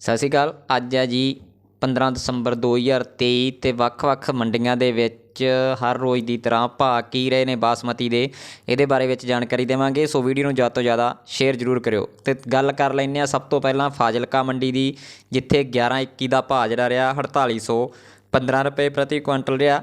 ਸਤਿ ਸ਼੍ਰੀ ਅਕਾਲ। ਅੱਜ ਹੈ ਜੀ 15 ਦਸੰਬਰ 2023 ਤੇ ਵੱਖ-ਵੱਖ ਮੰਡੀਆਂ ਦੇ ਵਿੱਚ ਹਰ ਰੋਜ਼ ਦੀ ਤਰ੍ਹਾਂ ਭਾਅ ਕੀ ਰਹੇ ਨੇ ਬਾਸਮਤੀ ਦੇ, ਇਹਦੇ ਬਾਰੇ ਵਿੱਚ ਜਾਣਕਾਰੀ ਦੇਵਾਂਗੇ। ਸੋ ਵੀਡੀਓ ਨੂੰ ਜ਼ਿਆਦਾ ਤੋਂ ਜ਼ਿਆਦਾ ਸ਼ੇਅਰ ਜ਼ਰੂਰ ਕਰਿਓ। ਤੇ ਗੱਲ ਕਰ ਲੈਂਦੇ ਆ ਸਭ ਤੋਂ ਪਹਿਲਾਂ ਫਾਜ਼ਿਲਕਾ ਮੰਡੀ ਦੀ, ਜਿੱਥੇ 1121 ਦਾ ਭਾਅ ਜਿਹੜਾ ਰਿਹਾ 4815 ਰੁਪਏ ਪ੍ਰਤੀ ਕੁਇੰਟਲ ਰਿਹਾ।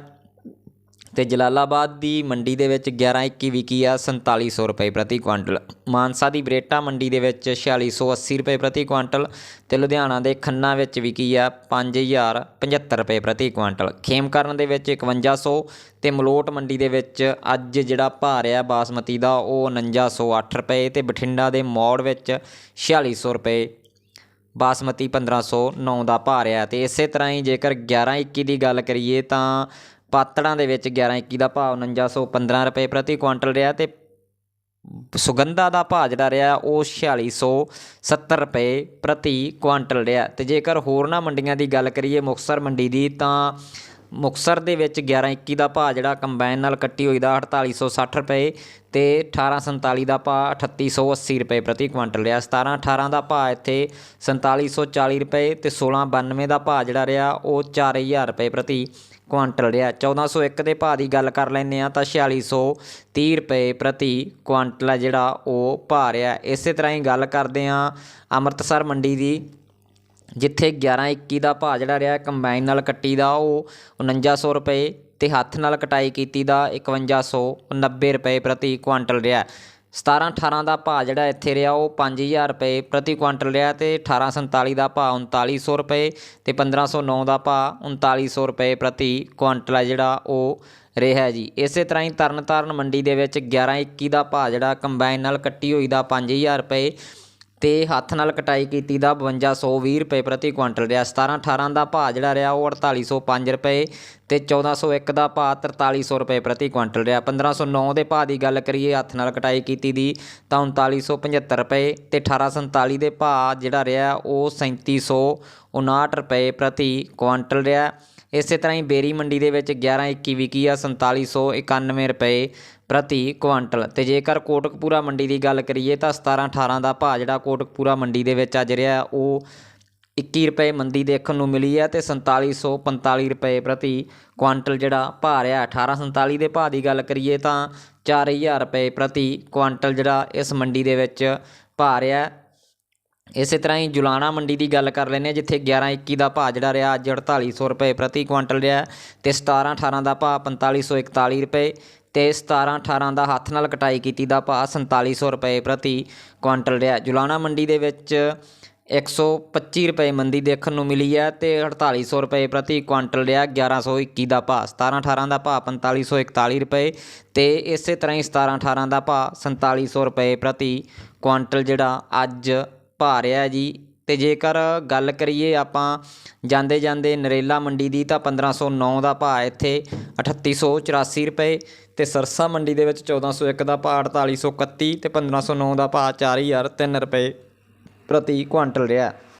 ਤੇ ਜਲਾਲਾਬਾਦ ਦੀ ਮੰਡੀ ਦੇ ਵਿੱਚ 1121 ਵਿਕੀ ਆ 4700 ਰੁਪਏ ਪ੍ਰਤੀ ਕੁਇੰਟਲ ਮਾਨਸਾ ਦੀ ਬਰੇਟਾ ਮੰਡੀ ਦੇ ਵਿੱਚ 4680 ਰੁਪਏ ਪ੍ਰਤੀ ਕੁਇੰਟਲ ਤੇ ਲੁਧਿਆਣਾ ਦੇ ਖੰਨਾ ਵਿੱਚ ਵਿਕੀ ਆ 5075 ਰੁਪਏ ਪ੍ਰਤੀ ਕੁਇੰਟਲ ਖੇਮਕਰਨ ਦੇ ਵਿੱਚ 5100 ਤੇ ਮਲੋਟ ਮੰਡੀ ਦੇ ਵਿੱਚ ਅੱਜ ਜਿਹੜਾ ਭਾਅ ਰਿਹਾ ਬਾਸਮਤੀ ਦਾ, ਉਹ 4908 ਰੁਪਏ ਤੇ ਬਠਿੰਡਾ ਦੇ ਮੌੜ ਵਿੱਚ 4600 ਰੁਪਏ ਬਾਸਮਤੀ 1509 ਦਾ ਭਾਅ ਰਿਹਾ ਤੇ ਇਸੇ ਤਰ੍ਹਾਂ ਹੀ ਜੇਕਰ 1121 ਦੀ ਗੱਲ ਕਰੀਏ ਤਾਂ ਪਾਤੜਾਂ ਦੇ ਵਿੱਚ 1121 ਦਾ ਭਾਅ 4915 ਰੁਪਏ ਪ੍ਰਤੀ ਕੁਇੰਟਲ ਰਿਹਾ ਤੇ ਸੁਗੰਧਾ ਦਾ ਭਾਅ ਜਿਹੜਾ ਰਿਹਾ, ਉਹ 4670 ਰੁਪਏ ਪ੍ਰਤੀ ਕੁਇੰਟਲ ਰਿਹਾ। ਤੇ ਜੇਕਰ ਹੋਰਨਾਂ ਮੰਡੀਆਂ ਦੀ ਗੱਲ ਕਰੀਏ ਮੁਕਤਸਰ ਮੰਡੀ ਦੀ, ਤਾਂ ਮੁਕਤਸਰ ਦੇ ਵਿੱਚ 1121 ਦਾ ਭਾਅ ਜਿਹੜਾ ਕੰਬਾਈਨ ਨਾਲ ਕੱਟੀ ਹੋਈ ਦਾ 4860 ਰੁਪਏ ਤੇ 1847 ਦਾ ਭਾਅ 3880 ਰੁਪਏ ਪ੍ਰਤੀ ਕੁਇੰਟਲ ਰਿਹਾ। 17 18 ਦਾ ਭਾਅ ਇੱਥੇ 4740 ਰੁਪਏ ਤੇ 1692 ਦਾ ਭਾਅ ਜਿਹੜਾ ਰਿਹਾ ਉਹ 4000 ਰੁਪਏ ਪ੍ਰਤੀ ਕੁਆਂਟਲ ਰਿਹਾ। 1401 ਦੇ ਭਾਅ ਦੀ ਗੱਲ ਕਰ ਲੈਂਦੇ ਆ ਤਾਂ 4630 ਰੁਪਏ ਪ੍ਰਤੀ ਕੁਆਂਟਲ ਹੈ ਜਿਹੜਾ ਉਹ ਭਾਅ ਰਿਹਾ। ਇਸੇ ਤਰ੍ਹਾਂ ਹੀ ਗੱਲ ਕਰਦੇ ਆ ਅੰਮ੍ਰਿਤਸਰ ਮੰਡੀ ਦੀ ਜਿੱਥੇ 1121 ਦਾ ਭਾਅ ਜਿਹੜਾ ਰਿਹਾ ਕੰਬਾਈਨ ਨਾਲ ਕੱਟੀ ਦਾ, ਉਹ 4900 ਰੁਪਏ ਤੇ ਹੱਥ ਨਾਲ ਕਟਾਈ ਕੀਤੀ ਦਾ 5190 ਰੁਪਏ ਪ੍ਰਤੀ ਕੁਆਂਟਲ ਰਿਹਾ। 17 18 ਦਾ ਭਾਅ ਜਿਹੜਾ ਇੱਥੇ ਰਿਹਾ, ਉਹ 5000 ਰੁਪਏ ਪ੍ਰਤੀ ਕੁਆਂਟਲ ਰਿਹਾ ਤੇ 1847 ਦਾ ਭਾਅ 3900 ਰੁਪਏ ਤੇ 1509 ਦਾ ਭਾਅ 3900 ਰੁਪਏ ਪ੍ਰਤੀ ਕੁਆਂਟਲ ਹੈ ਜਿਹੜਾ ਉਹ ਰਿਹਾ ਜੀ। ਇਸੇ ਤਰ੍ਹਾਂ ਹੀ ਤਰਨਤਾਰਨ ਮੰਡੀ ਦੇ ਵਿੱਚ 1121 ਦਾ ਭਾਅ ਜਿਹੜਾ ਕੰਬਾਈਨ ਨਾਲ ਕੱਟੀ ਹੋਈ ਦਾ 5000 ਰੁਪਏ ਤੇ ਹੱਥ ਨਾਲ ਕਟਾਈ ਕੀਤੀ ਦਾ 5220 ਰੁਪਏ ਪ੍ਰਤੀ ਕੁਇੰਟਲ ਰਿਹਾ। 17 18 ਦਾ ਭਾਅ ਜਿਹੜਾ ਰਿਹਾ ਉਹ 4805 ਰੁਪਏ ਤੇ 1401 ਦਾ ਭਾਅ 4300 ਰੁਪਏ ਪ੍ਰਤੀ ਕੁਇੰਟਲ ਰਿਹਾ। 1509 ਦੇ ਭਾਅ ਦੀ ਗੱਲ ਕਰੀਏ, ਹੱਥ ਨਾਲ ਕਟਾਈ ਕੀਤੀ ਦੀ ਤਾਂ 3975 ਰੁਪਏ ਤੇ 1847 ਦੇ ਭਾਅ ਜਿਹੜਾ ਰਿਹਾ ਉਹ ਉਨਾਹਠ ਰੁਪਏ ਪ੍ਰਤੀ ਕੁਆਂਟਲ ਰਿਹਾ। ਇਸੇ ਤਰ੍ਹਾਂ ਹੀ ਬੇਰੀ ਮੰਡੀ ਦੇ ਵਿੱਚ 1121 ਵਿਕੀ ਆ 4791 ਰੁਪਏ ਪ੍ਰਤੀ ਕੁਆਂਟਲ। ਤੇ ਜੇਕਰ ਕੋਟਕਪੂਰਾ ਮੰਡੀ ਦੀ ਗੱਲ ਕਰੀਏ ਤਾਂ 17 18 ਦਾ ਭਾਅ ਜਿਹੜਾ ਕੋਟਕਪੂਰਾ ਮੰਡੀ ਦੇ ਵਿੱਚ ਅੱਜ ਰਿਹਾ, ਉਹ 21 ਰੁਪਏ ਮੰਦੀ ਦੇਖਣ ਨੂੰ ਮਿਲੀ ਹੈ ਤੇ 4745 ਰੁਪਏ ਪ੍ਰਤੀ ਕੁਆਂਟਲ ਜਿਹੜਾ ਭਾਅ ਰਿਹਾ। 1847 ਦੇ ਭਾਅ ਦੀ ਗੱਲ ਕਰੀਏ ਤਾਂ 4000 ਰੁਪਏ ਪ੍ਰਤੀ ਕੁਆਂਟਲ ਜਿਹੜਾ ਇਸ ਮੰਡੀ ਦੇ ਵਿੱਚ ਭਾਅ ਰਿਹਾ। ਇਸੇ ਤਰ੍ਹਾਂ ਹੀ ਜੁਲਾਣਾ ਮੰਡੀ ਦੀ ਗੱਲ ਕਰ ਲੈਂਦੇ ਹਾਂ, ਜਿੱਥੇ 11 21 ਦਾ ਭਾਅ ਜਿਹੜਾ ਰਿਹਾ, ਅੱਜ 4800 ਰੁਪਏ ਪ੍ਰਤੀ ਕੁਇੰਟਲ ਰਿਹਾ ਤੇ 17 18 ਦਾ ਭਾਅ 4541 ਰੁਪਏ ਤੇ 17 18 ਦਾ ਹੱਥ ਨਾਲ ਕਟਾਈ ਕੀਤੀ ਦਾ ਭਾਅ 4700 ਰੁਪਏ ਪ੍ਰਤੀ ਕੁਇੰਟਲ ਰਿਹਾ। ਜੁਲਾਣਾ ਮੰਡੀ ਦੇ ਵਿੱਚ 125 ਰੁਪਏ ਮੰਦੀ ਦੇਖਣ ਨੂੰ ਮਿਲੀ ਹੈ ਤੇ 4800 ਰੁਪਏ ਪ੍ਰਤੀ ਕੁਇੰਟਲ ਰਿਹਾ 1121 ਦਾ ਭਾਅ 17 18 ਦਾ ਭਾਅ 4541 ਰੁਪਏ ਤੇ ਇਸੇ ਤਰ੍ਹਾਂ ਹੀ 17 18 ਦਾ ਭਾਅ 4700 ਰੁਪਏ ਪ੍ਰਤੀ ਕੁਇੰਟਲ ਜਿਹੜਾ ਅੱਜ ਭਾਅ ਰਿਹਾ ਜੀ। ਅਤੇ ਜੇਕਰ ਗੱਲ ਕਰੀਏ ਆਪਾਂ ਜਾਂਦੇ ਜਾਂਦੇ ਨਰੇਲਾ ਮੰਡੀ ਦੀ ਤਾਂ 1509 ਦਾ ਭਾਅ ਇੱਥੇ 3884 ਰੁਪਏ ਅਤੇ ਸਰਸਾ ਮੰਡੀ ਦੇ ਵਿੱਚ 1401 ਦਾ ਭਾਅ ਅਠਤਾਲੀ ਸੌ ਇਕੱਤੀ ਅਤੇ ਪੰਦਰਾਂ ਸੌ ਨੌ ਦਾ ਭਾਅ 4003 ਰੁਪਏ ਪ੍ਰਤੀ ਕੁਆਂਟਲ ਰਿਹਾ।